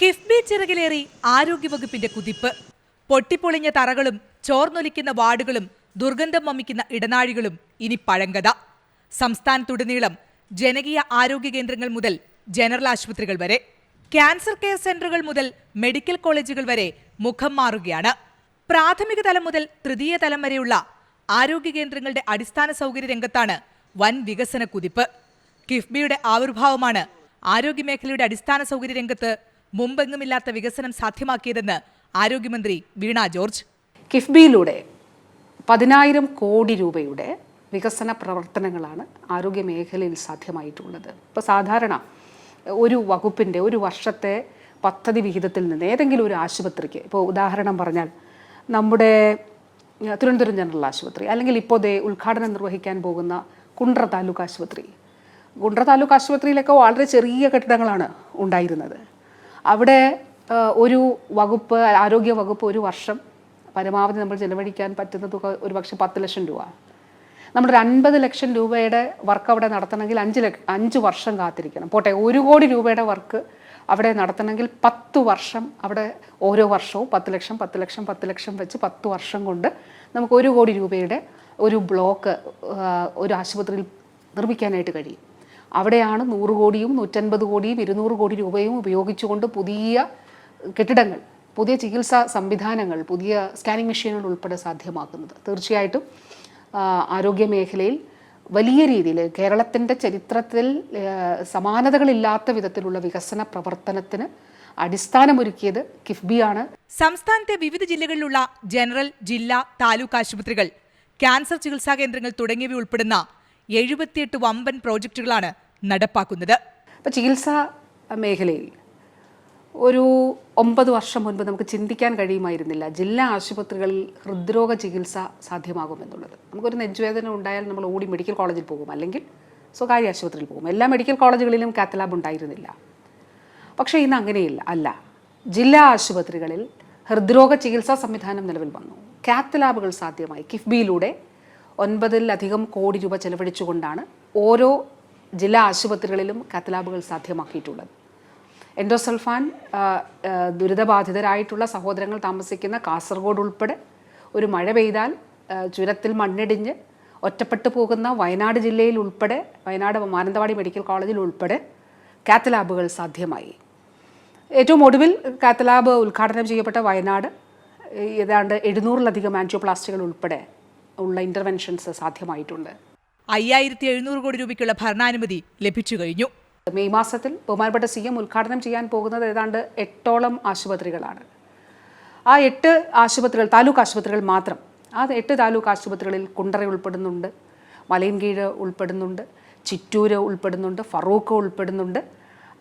കിഫ്ബി ചിറകിലേറി ആരോഗ്യവകുപ്പിന്റെ കുതിപ്പ്. പൊട്ടിപ്പൊളിഞ്ഞ തറകളും ചോർന്നൊലിക്കുന്ന വാർഡുകളും ദുർഗന്ധം വമിക്കുന്ന ഇടനാഴികളും ഇനി പഴങ്കഥ. സംസ്ഥാനത്തുടനീളം ജനകീയ ആരോഗ്യ കേന്ദ്രങ്ങൾ മുതൽ ജനറൽ ആശുപത്രികൾ വരെ. ക്യാൻസർ കെയർ സെന്ററുകൾ മുതൽ മെഡിക്കൽ കോളേജുകൾ വരെ മുഖം മാറുകയാണ്. പ്രാഥമിക തലം മുതൽ തൃതീയ തലം വരെയുള്ള ആരോഗ്യ കേന്ദ്രങ്ങളുടെ അടിസ്ഥാന സൗകര്യ രംഗത്താണ് വൻ വികസന കുതിപ്പ്. കിഫ്ബിയുടെ ആവിർഭാവമാണ് ആരോഗ്യമേഖലയുടെ അടിസ്ഥാന സൗകര്യ രംഗത്ത് മുമ്പെങ്ങുമില്ലാത്ത വികസനം സാധ്യമാക്കിയതെന്ന് ആരോഗ്യമന്ത്രി വീണ ജോർജ്. കിഫ്ബിയിലൂടെ പതിനായിരം കോടി രൂപയുടെ വികസന പ്രവർത്തനങ്ങളാണ് ആരോഗ്യ മേഖലയിൽ സാധ്യമായിട്ടുള്ളത്. ഇപ്പോൾ സാധാരണ ഒരു വകുപ്പിന്റെ ഒരു വർഷത്തെ പദ്ധതി വിഹിതത്തിൽ നിന്ന് ഏതെങ്കിലും ഒരു ആശുപത്രിക്ക് ഇപ്പോൾ ഉദാഹരണം പറഞ്ഞാൽ നമ്മുടെ തിരുവനന്തപുരം ജനറൽ ആശുപത്രി അല്ലെങ്കിൽ ഇപ്പോൾ ദേ ഉദ്ഘാടനം നിർവഹിക്കാൻ പോകുന്ന കുണ്ട്ര താലൂക്ക് ആശുപത്രി. കുണ്ട്ര താലൂക്ക് ആശുപത്രിയിലൊക്കെ വളരെ ചെറിയ കെട്ടിടങ്ങളാണ് ഉണ്ടായിരുന്നത്. അവിടെ ഒരു വകുപ്പ് ആരോഗ്യ വകുപ്പ് ഒരു വർഷം പരമാവധി നമ്മൾ ചെലവഴിക്കാൻ പറ്റുന്ന തുക ഒരു പക്ഷെ പത്ത് ലക്ഷം രൂപ. നമ്മളൊരു അൻപത് ലക്ഷം രൂപയുടെ വർക്ക് അവിടെ നടത്തണമെങ്കിൽ അഞ്ച് ലക്ഷ അഞ്ച് വർഷം കാത്തിരിക്കണം. പോട്ടെ ഒരു കോടി രൂപയുടെ വർക്ക് അവിടെ നടത്തണമെങ്കിൽ പത്ത് വർഷം അവിടെ ഓരോ വർഷവും പത്ത് ലക്ഷം പത്ത് ലക്ഷം പത്ത് ലക്ഷം വെച്ച് പത്ത് വർഷം കൊണ്ട് നമുക്ക് ഒരു കോടി രൂപയുടെ ഒരു ബ്ലോക്ക് ഒരു ആശുപത്രിയിൽ നിർമ്മിക്കാനായിട്ട് കഴിയും. അവിടെയാണ് നൂറ് കോടിയും നൂറ്റൻപത് കോടിയും ഇരുന്നൂറ് കോടി രൂപയും ഉപയോഗിച്ചുകൊണ്ട് പുതിയ കെട്ടിടങ്ങൾ പുതിയ ചികിത്സാ സംവിധാനങ്ങൾ പുതിയ സ്കാനിങ് മെഷീനുകൾ ഉൾപ്പെടെ സാധ്യമാക്കുന്നത്. തീർച്ചയായിട്ടും ആരോഗ്യ മേഖലയിൽ വലിയ രീതിയിൽ കേരളത്തിന്റെ ചരിത്രത്തിൽ സമാനതകളില്ലാത്ത വിധത്തിലുള്ള വികസന പ്രവർത്തനത്തിന് അടിസ്ഥാനമൊരുക്കിയത് കിഫ്ബിയാണ് സംസ്ഥാനത്തെ വിവിധ ജില്ലകളിലുള്ള ജനറൽ ജില്ലാ താലൂക്ക് ആശുപത്രികൾ ക്യാൻസർ ചികിത്സാ കേന്ദ്രങ്ങൾ തുടങ്ങിയവ ഉൾപ്പെടുന്ന എഴുപത്തിയെട്ട് വമ്പൻ പ്രോജക്റ്റുകളാണ് നടപ്പാക്കുന്നത്. ഇപ്പോൾ ചികിത്സാ മേഖലയിൽ ഒരു ഒമ്പത് വർഷം മുൻപ് നമുക്ക് ചിന്തിക്കാൻ കഴിയുമായിരുന്നില്ല ജില്ലാ ആശുപത്രികളിൽ ഹൃദ്രോഗ ചികിത്സ സാധ്യമാകുമെന്നുള്ളത് നമുക്കൊരു നെഞ്ചുവേദന ഉണ്ടായാൽ നമ്മൾ ഓടി മെഡിക്കൽ കോളേജിൽ പോകും അല്ലെങ്കിൽ സ്വകാര്യ ആശുപത്രിയിൽ പോകും. എല്ലാ മെഡിക്കൽ കോളേജുകളിലും കാത്തലാബ് ഉണ്ടായിരുന്നില്ല. പക്ഷേ ഇന്ന് അങ്ങനെയില്ല അല്ല. ജില്ലാ ആശുപത്രികളിൽ ഹൃദ്രോഗ ചികിത്സാ സംവിധാനം നിലവിൽ വന്നു. കാത്ത് ലാബുകൾ സാധ്യമായി. കിഫ്ബിയിലൂടെ ഒൻപതിലധികം കോടി രൂപ ചെലവഴിച്ചുകൊണ്ടാണ് ഓരോ ജില്ലാ ആശുപത്രികളിലും കാത്ത് സാധ്യമാക്കിയിട്ടുള്ളത്. എൻഡോസൾഫാൻ ദുരിതബാധിതരായിട്ടുള്ള സഹോദരങ്ങൾ താമസിക്കുന്ന കാസർഗോഡ് ഉൾപ്പെടെ ഒരു മഴ പെയ്താൽ ചുരത്തിൽ മണ്ണിടിഞ്ഞ് ഒറ്റപ്പെട്ടു പോകുന്ന വയനാട് ജില്ലയിൽ ഉൾപ്പെടെ വയനാട് മാനന്തവാടി മെഡിക്കൽ കോളേജിൽ ഉൾപ്പെടെ കാത്ത് ലാബുകൾ സാധ്യമായി. ഏറ്റവും ഒടുവിൽ കാത്ത് ലാബ് ഉദ്ഘാടനം ചെയ്യപ്പെട്ട വയനാട് ഏതാണ്ട് എഴുന്നൂറിലധികം ആന്റിയോപ്ലാസ്റ്റുകൾ ഉൾപ്പെടെ ഉള്ള ഇന്റർവെൻഷൻസ് സാധ്യമായിട്ടുണ്ട്. അയ്യായിരത്തി എഴുന്നൂറ് കോടി രൂപയ്ക്കുള്ള ഭരണാനുമതി ലഭിച്ചു കഴിഞ്ഞു. മെയ് മാസത്തിൽ ബഹുമാനപ്പെട്ട സി എം ഉദ്ഘാടനം ചെയ്യാൻ പോകുന്നത് ഏതാണ്ട് എട്ടോളം ആശുപത്രികളാണ്. ആ എട്ട് ആശുപത്രികൾ താലൂക്ക് ആശുപത്രികൾ മാത്രം. ആ എട്ട് താലൂക്ക് ആശുപത്രികളിൽ കുണ്ടറ ഉൾപ്പെടുന്നുണ്ട് മലയൻകീഴ് ഉൾപ്പെടുന്നുണ്ട് ചിറ്റൂര് ഉൾപ്പെടുന്നുണ്ട് ഫറൂഖ് ഉൾപ്പെടുന്നുണ്ട്.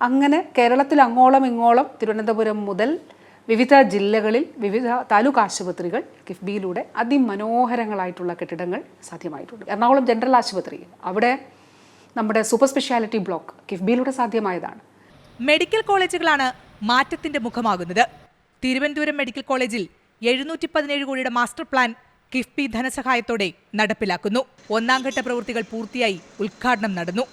അങ്ങനെ കേരളത്തിൽ അങ്ങോളം ഇങ്ങോളം തിരുവനന്തപുരം മുതൽ വിവിധ ജില്ലകളിൽ വിവിധ താലൂക്ക് ആശുപത്രികൾ കിഫ്ബിയിലൂടെ അതിമനോഹരങ്ങളായിട്ടുള്ള കെട്ടിടങ്ങൾ സാധ്യമായിട്ടുണ്ട്. എറണാകുളം ജനറൽ ആശുപത്രി അവിടെ നമ്മുടെ സൂപ്പർ സ്പെഷ്യാലിറ്റി ബ്ലോക്ക് കിഫ്ബിയിലൂടെ സാധ്യമായതാണ്. മെഡിക്കൽ കോളേജുകളാണ് മാറ്റത്തിന്റെ മുഖമാകുന്നത്. തിരുവനന്തപുരം മെഡിക്കൽ കോളേജിൽ എഴുന്നൂറ്റി പതിനേഴ് കോടിയുടെ മാസ്റ്റർ പ്ലാൻ കിഫ്ബി ധനസഹായത്തോടെ നടപ്പിലാക്കുന്നു. ഒന്നാം ഘട്ട പ്രവൃത്തികൾ പൂർത്തിയായി ഉദ്ഘാടനം നടന്നു.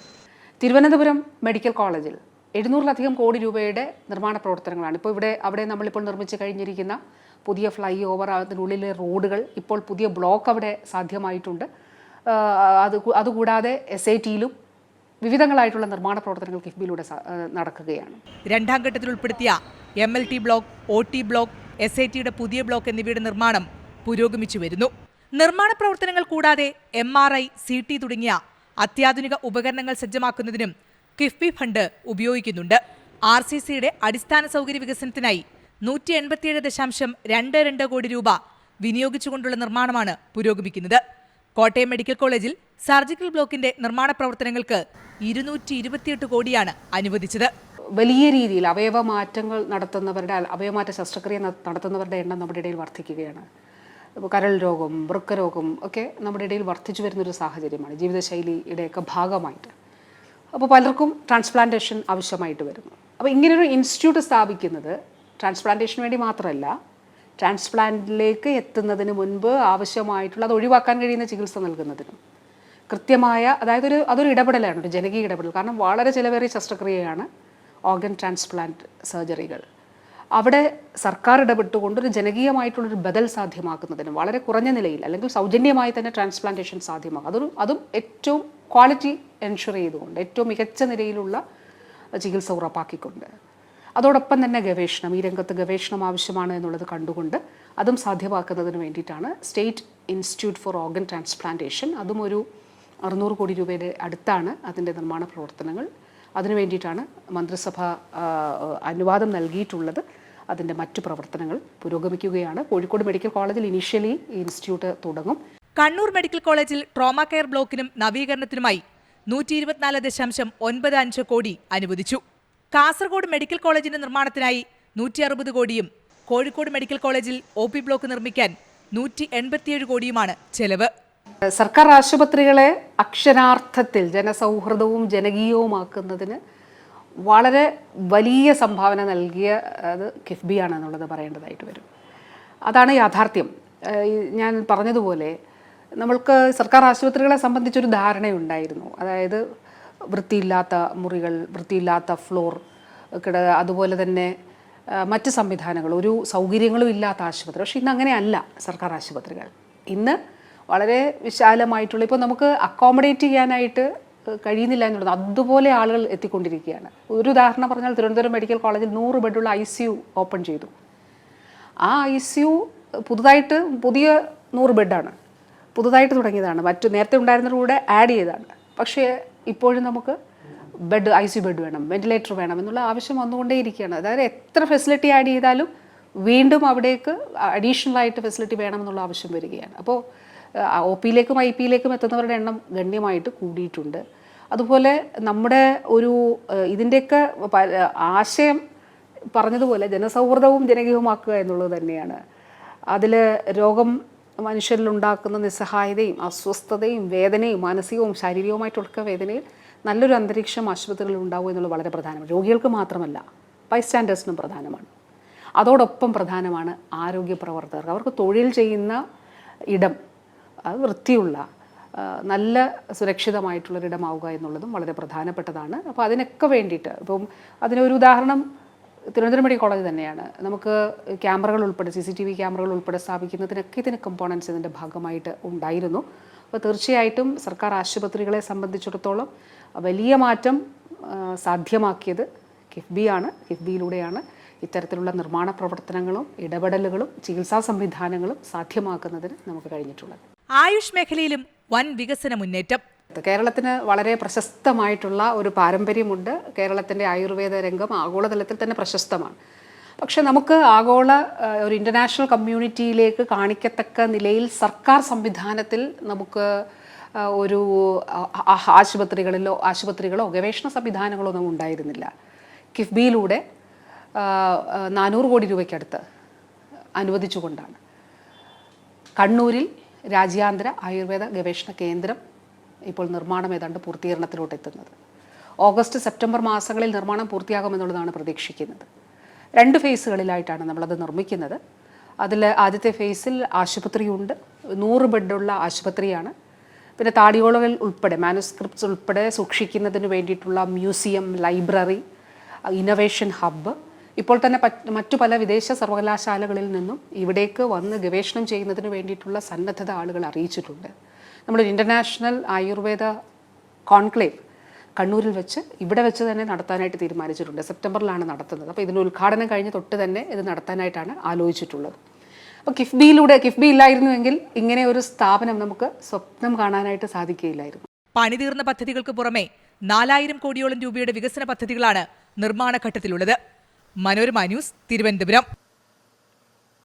തിരുവനന്തപുരം മെഡിക്കൽ കോളേജിൽ എഴുന്നൂറിലധികം കോടി രൂപയുടെ നിർമ്മാണ പ്രവർത്തനങ്ങളാണ്. ഇപ്പോൾ ഇവിടെ അവിടെ നമ്മളിപ്പോൾ നിർമ്മിച്ച് കഴിഞ്ഞിരിക്കുന്ന പുതിയ ഫ്ലൈ ഓവർ അതിനുള്ളിലെ റോഡുകൾ ഇപ്പോൾ പുതിയ ബ്ലോക്ക് അവിടെ സാധ്യമായിട്ടുണ്ട്. അത് അതുകൂടാതെ എസ് ഐ ടിയിലും വിവിധങ്ങളായിട്ടുള്ള നിർമ്മാണ പ്രവർത്തനങ്ങൾ കിഫ്ബിയിലൂടെ നടക്കുകയാണ്. രണ്ടാം ഘട്ടത്തിൽ ഉൾപ്പെടുത്തിയ M L T block O T block S I ടിയുടെ പുതിയ ബ്ലോക്ക് എന്നിവയുടെ നിർമ്മാണം പുരോഗമിച്ചു വരുന്നു. നിർമ്മാണ പ്രവർത്തനങ്ങൾ കൂടാതെ M R I C T തുടങ്ങിയ അത്യാധുനിക ഉപകരണങ്ങൾ സജ്ജമാക്കുന്നതിനും കിഫ്ബി ഫണ്ട് ഉപയോഗിക്കുന്നുണ്ട്. ആർ സി സിയുടെ അടിസ്ഥാന സൗകര്യ വികസനത്തിനായി നൂറ്റി എൺപത്തിയേഴ് ദശാംശം രണ്ട് രണ്ട് കോടി രൂപ വിനിയോഗിച്ചുകൊണ്ടുള്ള നിർമ്മാണമാണ് പുരോഗമിക്കുന്നത്. കോട്ടയം മെഡിക്കൽ കോളേജിൽ സർജിക്കൽ ബ്ലോക്കിന്റെ നിർമ്മാണ പ്രവർത്തനങ്ങൾക്ക് ഇരുന്നൂറ്റി ഇരുപത്തിയെട്ട് കോടിയാണ് അനുവദിച്ചത്. വലിയ രീതിയിൽ അവയവ മാറ്റങ്ങൾ നടത്തുന്നവരുടെ അവയവമാറ്റ ശസ്ത്രക്രിയ നടത്തുന്നവരുടെ എണ്ണം നമ്മുടെ ഇടയിൽ വർദ്ധിക്കുകയാണ്. കരൾ രോഗം വൃക്ക രോഗം ഒക്കെ നമ്മുടെ ഇടയിൽ വർദ്ധിച്ചു വരുന്നൊരു സാഹചര്യമാണ്. ജീവിതശൈലിയുടെയൊക്കെ ഭാഗമായിട്ട്. അപ്പോൾ പലർക്കും ട്രാൻസ്പ്ലാന്റേഷൻ ആവശ്യമായിട്ട് വരുന്നു. അപ്പോൾ ഇങ്ങനൊരു ഇൻസ്റ്റിറ്റ്യൂട്ട് സ്ഥാപിക്കുന്നത് ട്രാൻസ്പ്ലാന്റേഷന് വേണ്ടി മാത്രമല്ല ട്രാൻസ്പ്ലാന്റിലേക്ക് എത്തുന്നതിന് മുൻപ് ആവശ്യമായിട്ടുള്ള അത് ഒഴിവാക്കാൻ കഴിയുന്ന ചികിത്സ നൽകുന്നതിനും. കൃത്യമായ അതായത് ഒരു അതൊരു ഇടപെടലാണ് ഒരു ജനകീയ ഇടപെടൽ. കാരണം വളരെ ചിലവേറിയ ശസ്ത്രക്രിയയാണ് ഓർഗൻ ട്രാൻസ്പ്ലാന്റ് സർജറികൾ അവിടെ സർക്കാർ ഇടപെട്ടുകൊണ്ട് ഒരു ജനകീയമായിട്ടുള്ളൊരു ബദൽ സാധ്യമാക്കുന്നതിനും വളരെ കുറഞ്ഞ നിലയിൽ അല്ലെങ്കിൽ സൗജന്യമായി തന്നെ ട്രാൻസ്പ്ലാന്റേഷൻ സാധ്യമാകും അതൊരു അതും ഏറ്റവും ക്വാളിറ്റി എൻഷുർ ചെയ്തുകൊണ്ട് ഏറ്റവും മികച്ച നിലയിലുള്ള ചികിത്സ ഉറപ്പാക്കിക്കൊണ്ട്. അതോടൊപ്പം തന്നെ ഗവേഷണം ഈ രംഗത്ത് ഗവേഷണം ആവശ്യമാണ് എന്നുള്ളത് കണ്ടുകൊണ്ട് അതും സാധ്യമാക്കുന്നതിന് വേണ്ടിയിട്ടാണ് state institute for organ transplantation അതും ഒരു അറുന്നൂറ് കോടി രൂപയുടെ അടുത്താണ് അതിന്റെ നിർമ്മാണ പ്രവർത്തനങ്ങൾ. അതിനു വേണ്ടിയിട്ടാണ് മന്ത്രിസഭ അനുവാദം നൽകിയിട്ടുള്ളത്. അതിന്റെ മറ്റു പ്രവർത്തനങ്ങൾ പുരോഗമിക്കുകയാണ്. കോഴിക്കോട് മെഡിക്കൽ കോളേജിൽ ഇനീഷ്യലി ഇൻസ്റ്റിറ്റ്യൂട്ട് തുടങ്ങും. കണ്ണൂർ മെഡിക്കൽ കോളേജിൽ ട്രോമ കെയർ ബ്ലോക്കിനും നവീകരണത്തിനുമായി നൂറ്റി ഇരുപത്തിനാല് ദശാംശം ഒൻപത് അഞ്ച് കോടി അനുവദിച്ചു. കാസർഗോഡ് മെഡിക്കൽ കോളേജിന്റെ നിർമ്മാണത്തിനായി നൂറ്റി അറുപത് കോടിയും കോഴിക്കോട് മെഡിക്കൽ കോളേജിൽ ഒ പി ബ്ലോക്ക് നിർമ്മിക്കാൻ നൂറ്റി എൺപത്തിയേഴ് കോടിയുമാണ് ചെലവ്. സർക്കാർ ആശുപത്രികളെ അക്ഷരാർത്ഥത്തിൽ ജനസൗഹൃദവും ജനകീയവുമാക്കുന്നതിന് വളരെ വലിയ സംഭാവന നൽകിയ അത് കിഫ്ബിയാണ് എന്നുള്ളത് പറയേണ്ടതായിട്ട് വരും. അതാണ് യാഥാർത്ഥ്യം. ഞാൻ പറഞ്ഞതുപോലെ നമ്മൾക്ക് സർക്കാർ ആശുപത്രികളെ സംബന്ധിച്ചൊരു ധാരണയുണ്ടായിരുന്നു. അതായത് വൃത്തിയില്ലാത്ത മുറികൾ വൃത്തിയില്ലാത്ത ഫ്ലോർ കിട അതുപോലെ തന്നെ മറ്റ് സംവിധാനങ്ങൾ. ഒരു സൗകര്യങ്ങളും ഇല്ലാത്ത ആശുപത്രി. പക്ഷേ ഇന്ന് അങ്ങനെയല്ല സർക്കാർ ആശുപത്രികൾ. ഇന്ന് വളരെ വിശാലമായിട്ടുള്ള ഇപ്പോൾ നമുക്ക് അക്കോമഡേറ്റ് ചെയ്യാനായിട്ട് കഴിയുന്നില്ല എന്നുള്ളത് അതുപോലെ ആളുകൾ എത്തിക്കൊണ്ടിരിക്കുകയാണ്. ഒരു ഉദാഹരണം പറഞ്ഞാൽ തിരുവനന്തപുരം മെഡിക്കൽ കോളേജിൽ നൂറ് ബെഡുള്ള ഐ സി യു ഓപ്പൺ ചെയ്തു. ആ ഐ സി യു പുതുതായിട്ട് പുതിയ നൂറ് ബെഡാണ്. പുതുതായിട്ട് തുടങ്ങിയതാണ്. മറ്റു നേരത്തെ ഉണ്ടായിരുന്നതിന്റെ കൂടെ ആഡ് ചെയ്തതാണ്. പക്ഷേ ഇപ്പോഴും നമുക്ക് ബെഡ് ഐ സി ബെഡ് വേണം വെന്റിലേറ്റർ വേണം എന്നുള്ള ആവശ്യം വന്നുകൊണ്ടേയിരിക്കുകയാണ്. അതായത് എത്ര ഫെസിലിറ്റി ആഡ് ചെയ്താലും വീണ്ടും അവിടേക്ക് അഡീഷണൽ ആയിട്ട് ഫെസിലിറ്റി വേണമെന്നുള്ള ആവശ്യം വരികയാണ്. അപ്പോൾ ഒ പിയിലേക്കും ഐ പിയിലേക്കും എത്തുന്നവരുടെ എണ്ണം ഗണ്യമായിട്ട് കൂടിയിട്ടുണ്ട്. അതുപോലെ നമ്മുടെ ഒരു ഇതിന്റെയൊക്കെ ആശയം പറഞ്ഞതുപോലെ ജനസൗഹൃദവും ജനകീയവുമാക്കുക എന്നുള്ളത് തന്നെയാണ്. അതിൽ രോഗം മനുഷ്യരിൽ ഉണ്ടാക്കുന്ന നിസ്സഹായതയും അസ്വസ്ഥതയും വേദനയും മാനസികവും ശാരീരികവുമായിട്ടുള്ള വേദനയിൽ നല്ലൊരു അന്തരീക്ഷം ആശുപത്രികളിൽ ഉണ്ടാവും എന്നുള്ളത് വളരെ പ്രധാനമാണ്. രോഗികൾക്ക് മാത്രമല്ല ബൈസ്റ്റാൻഡേഴ്സിനും പ്രധാനമാണ്. അതോടൊപ്പം പ്രധാനമാണ് ആരോഗ്യ പ്രവർത്തകർക്ക്. അവർക്ക് തൊഴിൽ ചെയ്യുന്ന ഇടം അത് വൃത്തിയുള്ള നല്ല സുരക്ഷിതമായിട്ടുള്ളൊരിടമാവുക എന്നുള്ളതും വളരെ പ്രധാനപ്പെട്ടതാണ്. അപ്പോൾ അതിനൊക്കെ വേണ്ടിയിട്ട് ഇപ്പം അതിനൊരു ഉദാഹരണം തിരുവനന്തപുരം മെഡിക്കൽ കോളേജ് തന്നെയാണ്. നമുക്ക് ക്യാമറകൾ ഉൾപ്പെടെ സി സി ടി വി ക്യാമറകൾ ഉൾപ്പെടെ സ്ഥാപിക്കുന്നതിനൊക്കെ ഇതിന് കമ്പോണൻസ് ഇതിന്റെ ഭാഗമായിട്ട് ഉണ്ടായിരുന്നു. അപ്പോൾ തീർച്ചയായിട്ടും സർക്കാർ ആശുപത്രികളെ സംബന്ധിച്ചിടത്തോളം വലിയ മാറ്റം സാധ്യമാക്കിയത് കിഫ്ബിയാണ് കിഫ്ബിയിലൂടെയാണ് ഇത്തരത്തിലുള്ള നിർമ്മാണ പ്രവർത്തനങ്ങളും ഇടപെടലുകളും ചികിത്സാ സംവിധാനങ്ങളും സാധ്യമാക്കുന്നതിന് നമുക്ക് കഴിഞ്ഞിട്ടുള്ളത്. ആയുഷ് മേഖലയിലും വൻ വികസന മുന്നേറ്റം. കേരളത്തിന് വളരെ പ്രശസ്തമായിട്ടുള്ള ഒരു പാരമ്പര്യമുണ്ട്. കേരളത്തിന്റെ ആയുർവേദ രംഗം ആഗോളതലത്തിൽ തന്നെ പ്രശസ്തമാണ്. പക്ഷെ നമുക്ക് ആഗോള ഒരു ഇന്റർനാഷണൽ കമ്മ്യൂണിറ്റിയിലേക്ക് കാണിക്കത്തക്ക നിലയിൽ സർക്കാർ സംവിധാനത്തിൽ നമുക്ക് ഒരു ആശുപത്രികളിലോ ആശുപത്രികളോ ഗവേഷണ സംവിധാനങ്ങളോ ഒന്നും ഉണ്ടായിരുന്നില്ല. കിഫ്ബിയിലൂടെ നാനൂറ് കോടി രൂപയ്ക്കടുത്ത് അനുവദിച്ചുകൊണ്ടാണ്. കണ്ണൂരിൽ രാജ്യാന്തര ആയുർവേദ ഗവേഷണ കേന്ദ്രം ഇപ്പോൾ നിർമ്മാണം ഏതാണ്ട് പൂർത്തീകരണത്തിലോട്ട് എത്തുന്നത് ഓഗസ്റ്റ് സെപ്റ്റംബർ മാസങ്ങളിൽ നിർമ്മാണം പൂർത്തിയാകുമെന്നുള്ളതാണ് പ്രതീക്ഷിക്കുന്നത്. രണ്ട് ഫേസുകളിലായിട്ടാണ് നമ്മളത് നിർമ്മിക്കുന്നത്. അതിൽ ആദ്യത്തെ ഫേസിൽ ആശുപത്രിയുണ്ട്. നൂറ് ബെഡുള്ള ആശുപത്രിയാണ്. പിന്നെ താടിയോളകൾ ഉൾപ്പെടെ മാനുസ്ക്രിപ്റ്റ്സ് ഉൾപ്പെടെ സൂക്ഷിക്കുന്നതിന് വേണ്ടിയിട്ടുള്ള മ്യൂസിയം ലൈബ്രറി ഇന്നവേഷൻ ഹബ്ബ് ഇപ്പോൾ തന്നെ മറ്റു പല വിദേശ സർവകലാശാലകളിൽ നിന്നും ഇവിടേക്ക് വന്ന് ഗവേഷണം ചെയ്യുന്നതിന് വേണ്ടിയിട്ടുള്ള സന്നദ്ധത ആളുകൾ അറിയിച്ചിട്ടുണ്ട്. നമ്മളൊരു ഇന്റർനാഷണൽ ആയുർവേദ കോൺക്ലേവ് കണ്ണൂരിൽ വെച്ച് ഇവിടെ വെച്ച് തന്നെ നടത്താനായിട്ട് തീരുമാനിച്ചിട്ടുണ്ട്. സെപ്റ്റംബറിലാണ് നടത്തുന്നത്. അപ്പോൾ ഇതിന്റെ ഉദ്ഘാടനം കഴിഞ്ഞ് തൊട്ട് തന്നെ ഇത് നടത്താനായിട്ടാണ് ആലോചിച്ചിട്ടുള്ളത്. അപ്പോൾ കിഫ്ബിയിലൂടെ കിഫ്ബി ഇല്ലായിരുന്നുവെങ്കിൽ ഇങ്ങനെ ഒരു സ്ഥാപനം നമുക്ക് സ്വപ്നം കാണാനായിട്ട് സാധിക്കുകയില്ലായിരുന്നു. പണിതീർന്ന പദ്ധതികൾക്ക് പുറമെ നാലായിരം കോടിയോളം രൂപയുടെ വികസന പദ്ധതികളാണ് നിർമ്മാണ ഘട്ടത്തിലുള്ളത് മനോരമ ന്യൂസ് തിരുവനന്തപുരം.